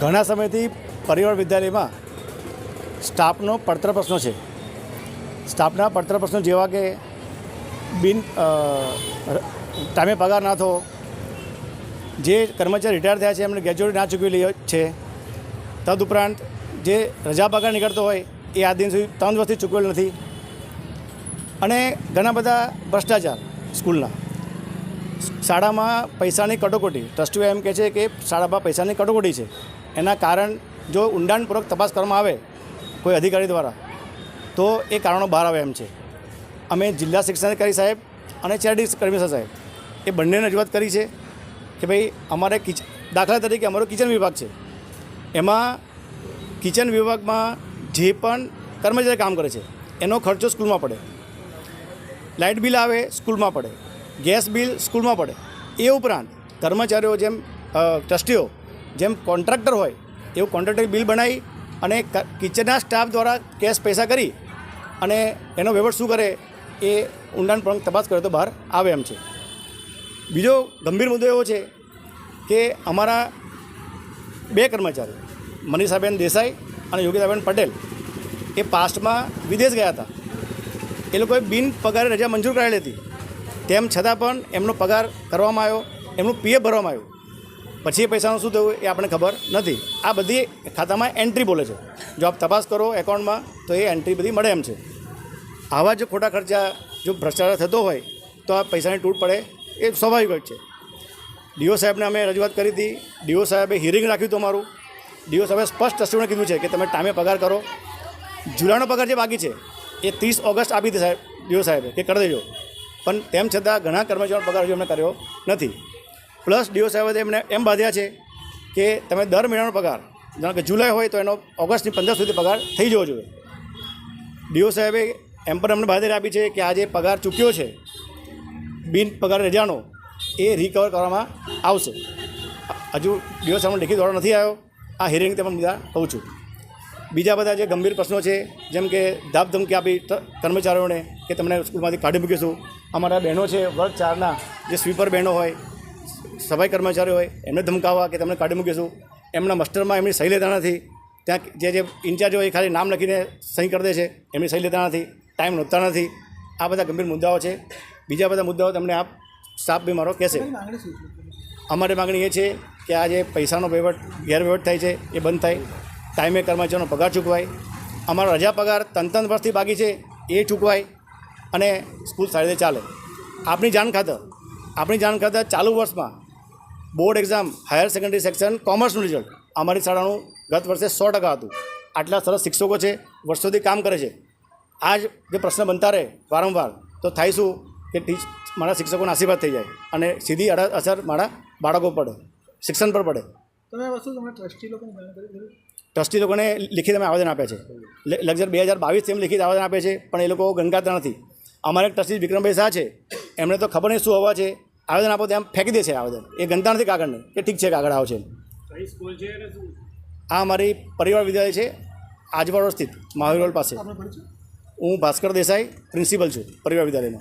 ઘણા સમયથી પરિવાર વિદ્યાલયમાં સ્ટાફનો પડતર પ્રશ્નો છે. સ્ટાફના પડતર પ્રશ્નો જેવા કે બિન ટાઈમે પગાર ના થવો, જે કર્મચારી રિટાયર થયા છે એમને ગ્રેજ્યુએટ ના ચૂકવી છે, તદુપરાંત જે રજા પગાર નીકળતો હોય એ આ દિન સુધી ત્રણ વર્ષથી ચૂકવેલ નથી. અને ઘણા બધા ભ્રષ્ટાચાર સ્કૂલના. શાળામાં પૈસાની કટોકટી, ટ્રસ્ટીઓ એમ કહે છે કે શાળામાં પૈસાની કટોકટી છે. એના કારણ જો ઊંડાણપૂર્વક તપાસ કરવામાં આવે કોઈ અધિકારી દ્વારા, તો એ કારણો બહાર આવે એમ છે. અમે જિલ્લા શિક્ષણાધિકારી સાહેબ અને ચેરિટી કમિશનર સાહેબ, એ બંનેને રજૂઆત કરી છે કે ભાઈ અમારે કિચ, દાખલા તરીકે અમારો કિચન વિભાગ છે. એમાં કિચન વિભાગમાં જે પણ કર્મચારી કામ કરે છે, એનો ખર્ચો સ્કૂલમાં પડે. લાઇટ બિલ આવે, સ્કૂલમાં પડે. ગેસ બિલ સ્કૂલમાં પડે. એ ઉપરાંત કર્મચારીઓ જેમ ટ્રસ્ટીઓ જેમ કોન્ટ્રાક્ટર હોય, એવું કોન્ટ્રાક્ટર બિલ બનાવી અને કિચનના સ્ટાફ દ્વારા કેશ પૈસા કરી અને એનો વહીવટ શું કરે એ ઊંડાણપૂર્વક તપાસ કરે તો બહાર આવે એમ છે. બીજો ગંભીર મુદ્દો એવો છે કે અમારા બે કર્મચારી મનીષાબેન દેસાઈ અને યોગિતાબેન પટેલ, એ પાસ્ટમાં વિદેશ ગયા હતા. એ લોકોએ બિન પગારે રજા મંજૂર કરાવેલી હતી. તેમ છતાં પણ એમનો પગાર કરવામાં આવ્યો, એમનું પીએફ ભરવામાં આવ્યું. પછી એ પૈસાનું શું થયું એ આપણને ખબર નથી. આ બધી ખાતામાં એન્ટ્રી બોલે છે. જો આપ તપાસ કરો એકાઉન્ટમાં, તો એ એન્ટ્રી બધી મળે એમ છે. આવા જો ખોટા ખર્ચા જો ભ્રષ્ટાચાર થતો હોય, તો આ પૈસાની તૂટ પડે એ સ્વાભાવિક છે. ડીઓ સાહેબને અમે રજૂઆત કરી હતી. ડીઓ સાહેબે હિયરિંગ રાખ્યું હતું અમારું. ડીઓ સાહેબે સ્પષ્ટ ટ્રસ્ટીઓને કીધું છે કે તમે ટાઈમે પગાર કરો. જુલાઈનો પગાર જે બાકી છે, એ ત્રીસ ઓગસ્ટ આપી દે સાહેબ, ડીઓ સાહેબે, કે કરી દેજો. પણ તેમ છતાં ઘણા કર્મચારીઓનો પગાર હજુ અમને કર્યો નથી. પ્લસ ડીઓ સાહેબે એમને એમ બાંધ્યા છે કે તમે દર મહિનાનો પગાર જાણે કે જુલાઈ હોય તો એનો ઓગસ્ટની પંદર સુધી પગાર થઈ જવો જોઈએ. ડીઓ સાહેબે એમ પણ અમને બાંધેરી આપી છે કે આ જે પગાર ચૂક્યો છે, બિન પગાર રજાનો, એ રિકવર કરવામાં આવશે. હજુ ડીઓ સાહેબનો લેખિત ઓર્ડર નથી આવ્યો, આ હિયરિંગ તમે બધા કહું છું. બીજા બધા જે ગંભીર પ્રશ્નો છે, જેમ કે ધાપધમકી આપી કર્મચારીઓને કે તમને સ્કૂલમાંથી કાઢી મૂકીશું. અમારા બહેનો છે, વર્ગ ચારના જે સ્વીપર બહેનો હોય સફાઈ કર્મચારીઓ હોય એમને ધમકાવવા કે તમને કાઢી મૂકીશું. એમના માસ્ટરમાં એમની સહી લેતા નથી. ત્યાં જે જે ઇન્ચાર્જ હોય એ ખાલી નામ લખીને સહી કરી દે છે. એમની સહી લેતા નથી ટાઈમ નોંધતા નથી. આ બધા ગંભીર મુદ્દાઓ છે. બીજા બધા મુદ્દાઓ તમને આપ સ્ટાફ બી મારો કહેશે. અમારી માગણી એ છે કે આ જે પૈસાનો વહીવટ ગેરવહીવટ થાય છે એ બંધ થાય. ટાઈમે કર્મચારીનો પગાર ચૂકવાય. અમારો રજા પગાર ત્રણ ત્રણ વર્ષથી બાકી છે એ ચૂકવાય અને સ્કૂલ સારી રીતે ચાલે. આપણી જાણ ખાતર આપણી જાણ ખાતર ચાલુ વર્ષમાં board exam higher secondary section કોમર્સનું result. અમારી શાળાનું ગત વર્ષે સો ટકા હતું. આટલા સરસ શિક્ષકો છે વર્ષોથી કામ કરે છે. આ જ જે પ્રશ્ન બનતા રહે વારંવાર તો થાય શું કે ટીચ મારા શિક્ષકોના આશીર્વાદ થઈ જાય અને સીધી અસર મારા બાળકો પડે શિક્ષણ પર પડે. તમે વસ્તુ તમે ટ્રસ્ટી લોકોને ટ્રસ્ટી લોકોને લિખિત અમે આવેદન આપ્યા છે લગઝર બે હજાર બાવીસ એમ લિખિત આવેદન આપે છે પણ એ લોકો ગંગાતા નથી. અમારે એક ટ્રસ્ટી વિક્રમભાઈ શાહ છે એમણે તો ખબર નહીં શું હોવા છે આવેદન આપો ત્યાં ફેંકી દે છે આવેદન. એ ગણતા નથી કાગળને કે ઠીક છે કાગળ આવશે છે. આ અમારી પરિવાર વિદ્યાલય છે આજવાડો સ્થિત મહાવીર રોડ પાસે. હું ભાસ્કર દેસાઈ પ્રિન્સિપલ છું પરિવાર વિદ્યાલયનો